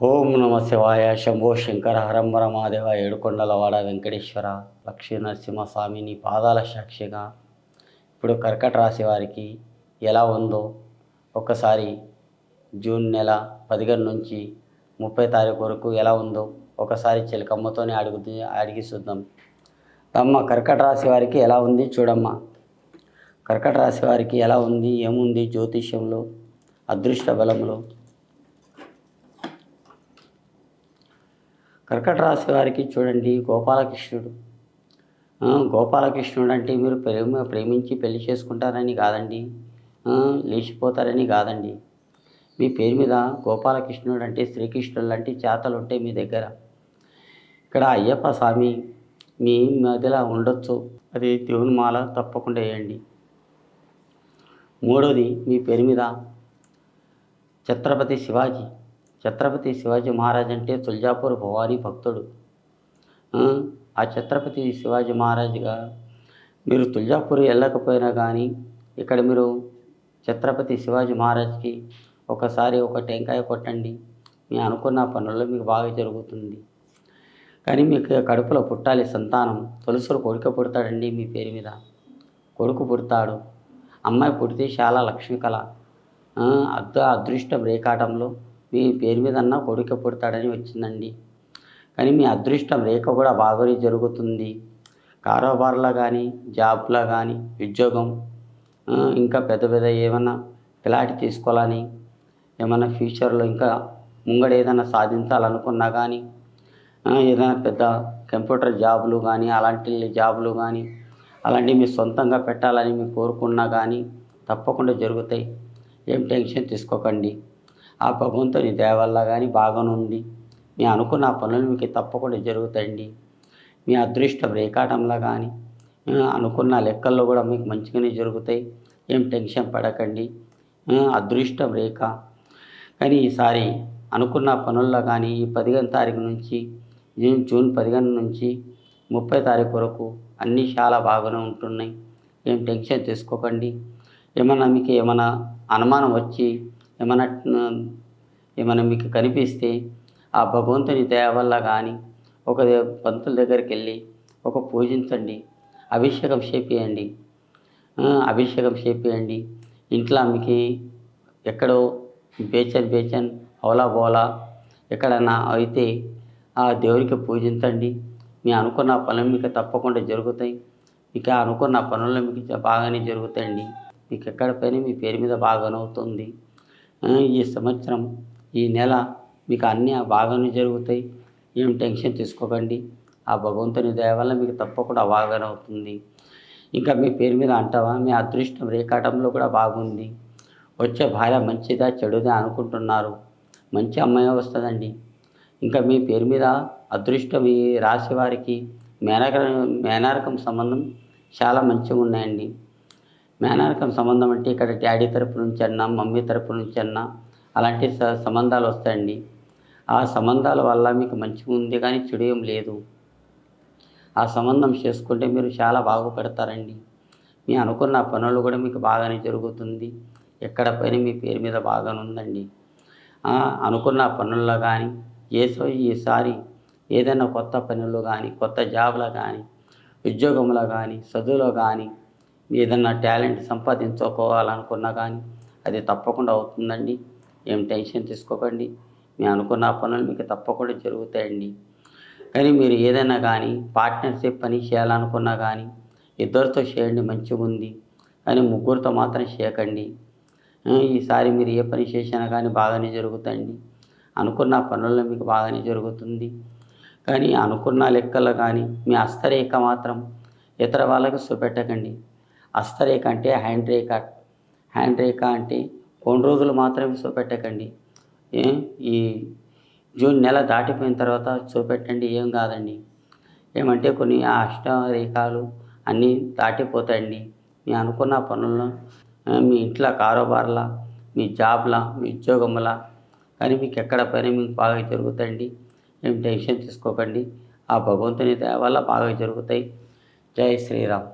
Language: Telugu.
ఓం నమ శివాయ శంభో శంకర హరంబర మహాదేవ ఏడుకొండలవాడ వెంకటేశ్వర లక్ష్మీ నరసింహస్వామి నీ పాదాల సాక్షిగా. ఇప్పుడు కర్కట రాశి వారికి ఎలా ఉందో ఒకసారి జూన్ నెల పదిహేను నుంచి ముప్పై తారీఖు వరకు ఎలా ఉందో ఒకసారి చిలకమ్మతోనే అడుగుతూ అడిగి చూద్దాం. అమ్మ కర్కట రాశి వారికి ఎలా ఉంది చూడమ్మా. కర్కట రాశి వారికి ఎలా ఉంది ఏముంది జ్యోతిష్యంలో అదృష్ట బలంలో కర్కట రాశి వారికి చూడండి గోపాలకృష్ణుడు. గోపాలకృష్ణుడు అంటే మీరు ప్రేమ ప్రేమించి పెళ్ళి చేసుకుంటారని కాదండి. లేచిపోతారని కాదండి. మీ పేరు మీద గోపాలకృష్ణుడు అంటే శ్రీకృష్ణుడు లాంటి చేతలు ఉంటాయి మీ దగ్గర. ఇక్కడ అయ్యప్ప స్వామి మీ మధ్యలో ఉండొచ్చు. అది దేవుని మాల తప్పకుండా వేయండి. మూడోది మీ పేరు మీద ఛత్రపతి శివాజీ. ఛత్రపతి శివాజీ మహారాజ్ అంటే తుల్జాపూర్ భవారీ భక్తుడు. ఆ, ఛత్రపతి శివాజీ మహారాజుగా మీరు తుల్జాపూర్ వెళ్ళకపోయినా కానీ ఇక్కడ మీరు ఛత్రపతి శివాజీ మహారాజ్కి ఒకసారి ఒక టెంకాయ కొట్టండి. మీ అనుకున్న పనుల్లో మీకు బాగా జరుగుతుంది. కానీ మీకు కడుపులో పుట్టాలి సంతానం. తొలుసులు కొడుకు పుడతాడండి మీ పేరు మీద. కొడుకు పుడతాడు. అమ్మాయి పుడితే చాలా లక్ష్మి కళ. అద్ద అదృష్టం రేఖాటంలో. మీ పేరు మీద అన్న కొడుకు పుడతాడని వచ్చిందండి. కానీ మీ అదృష్టం రేఖ కూడా బాగానే జరుగుతుంది. కారోబార్లో కానీ జాబ్లో కానీ ఉద్యోగం ఇంకా పెద్ద పెద్ద ఏమన్నా ప్లాట్ తీసుకోవాలని ఏమైనా ఫ్యూచర్లో ఇంకా ముంగడ ఏదైనా సాధించాలనుకున్నా కానీ ఏదైనా పెద్ద కంప్యూటర్ జాబులు కానీ అలాంటి జాబులు కానీ అలాంటివి మీ సొంతంగా పెట్టాలని మీరు కోరుకున్నా కానీ తప్పకుండా జరుగుతాయి. ఏం టెన్షన్ తీసుకోకండి. ఆ భగవంతుని దయ వల్ల కానీ బాగానుంది. మీ అనుకున్న పనులు మీకు తప్పకుండా జరుగుతాయండి. మీ అదృష్టం రేఖాటంలో కానీ అనుకున్న లెక్కల్లో కూడా మీకు మంచిగానే జరుగుతాయి. ఏం టెన్షన్ పడకండి. అదృష్టం రేఖ. కానీ ఈసారి అనుకున్న పనుల్లో కానీ ఈ పదిహేను తారీఖు నుంచి జూన్ జూన్ పదిహేను నుంచి ముప్పై తారీఖు వరకు అన్నీ చాలా బాగానే ఉంటున్నాయి. ఏం టెన్షన్ తీసుకోకండి. ఏమన్నా మీకు ఏమైనా అనుమానం వచ్చి ఏమైనా ఏమైనా మీకు కనిపిస్తే ఆ భగవంతుని దయ వల్ల కానీ ఒక పంతుల దగ్గరికి వెళ్ళి ఒక పూజించండి అభిషేకం చేపియండి. అభిషేకం చేపియండి. ఇంట్లో మీకు ఎక్కడో బేచన్ బేచన్ అవలా బోలా ఎక్కడన్నా అయితే ఆ దేవునికి పూజించండి. మీ అనుకున్న పనులు మీకు తప్పకుండా జరుగుతాయి. మీకు అనుకున్న పనులు మీకు బాగానే జరుగుతాయండి. మీకు ఎక్కడ పని మీ పేరు మీద బాగానే అవుతుంది ఈ సంవత్సరం ఈ నెల మీకు అన్నీ బాగానే జరుగుతాయి. ఏం టెన్షన్ తీసుకోకండి. ఆ భగవంతుని దయ వల్ల మీకు తప్పకుండా బాగానే అవుతుంది. ఇంకా మీ పేరు మీద అంటావా? మీ అదృష్టం రేఖాటంలో కూడా బాగుంది. వచ్చే భార్య మంచిదా చెడుదా అనుకుంటున్నారు. మంచి అమ్మాయి వస్తుందండి. ఇంకా మీ పేరు మీద అదృష్టం ఈ రాశి వారికి మేనక మేనారకం సంబంధం చాలా మంచిగా ఉన్నాయండి. మేనరకం సంబంధం అంటే ఇక్కడ డాడీ తరపు నుంచి అన్నా మమ్మీ తరపు నుంచి అన్నా అలాంటి స- సంబంధాలు వస్తాయండి. ఆ సంబంధాల వల్ల మీకు మంచిగా ఉంది కానీ చెడు ఏం లేదు. ఆ సంబంధం చేసుకుంటే మీరు చాలా బాగుపడతారండి. మీ అనుకున్న పనులు కూడా మీకు బాగానే జరుగుతుంది. ఎక్కడ పని మీ పేరు మీద బాగానే ఉందండి. అనుకున్న పనుల్లో కానీ ఏసో ఈసారి ఏదైనా కొత్త పనులు కానీ కొత్త జాబ్లో కానీ ఉద్యోగంలో కానీ చదువులో కానీ ఏదైనా టాలెంట్ సంపాదించుకోవాలనుకున్నా కానీ అది తప్పకుండా అవుతుందండి. ఏం టెన్షన్ తీసుకోకండి. మీ అనుకున్న పనులు మీకు తప్పకుండా జరుగుతాయండి. కానీ మీరు ఏదైనా కానీ పార్ట్నర్షిప్ పని చేయాలనుకున్నా కానీ ఇద్దరితో చేయండి మంచిగా ఉంది. కానీ ముగ్గురితో మాత్రం చేయకండి ఈసారి మీరు ఏ పని చేసినా కానీ బాగానే జరుగుతాయండి. అనుకున్న పనుల్లో మీకు బాగానే జరుగుతుంది. కానీ అనుకున్న లెక్కలు కానీ మీ అస్తరేఖ మాత్రం ఇతర వాళ్ళకి చూపెట్టకండి. హస్తరేఖ అంటే హ్యాండ్ రేఖ హ్యాండ్ రేఖ అంటే కొన్ని రోజులు మాత్రమే చూపెట్టకండి. ఈ జూన్ నెల దాటిపోయిన తర్వాత చూపెట్టండి ఏం కాదండి. ఏమంటే కొన్ని ఆ అష్టరేఖలు అన్నీ దాటిపోతాయండి. మీ అనుకున్న పనుల్లో మీ ఇంట్లో కారోబార్ల మీ జాబ్లా మీ ఉద్యోగంలా కానీ మీకు ఎక్కడ పని మీకు బాగా జరుగుతాయండి. ఏం టెన్షన్ తీసుకోకండి. ఆ భగవంతుని వల్ల బాగా జరుగుతాయి. జై శ్రీరామ్.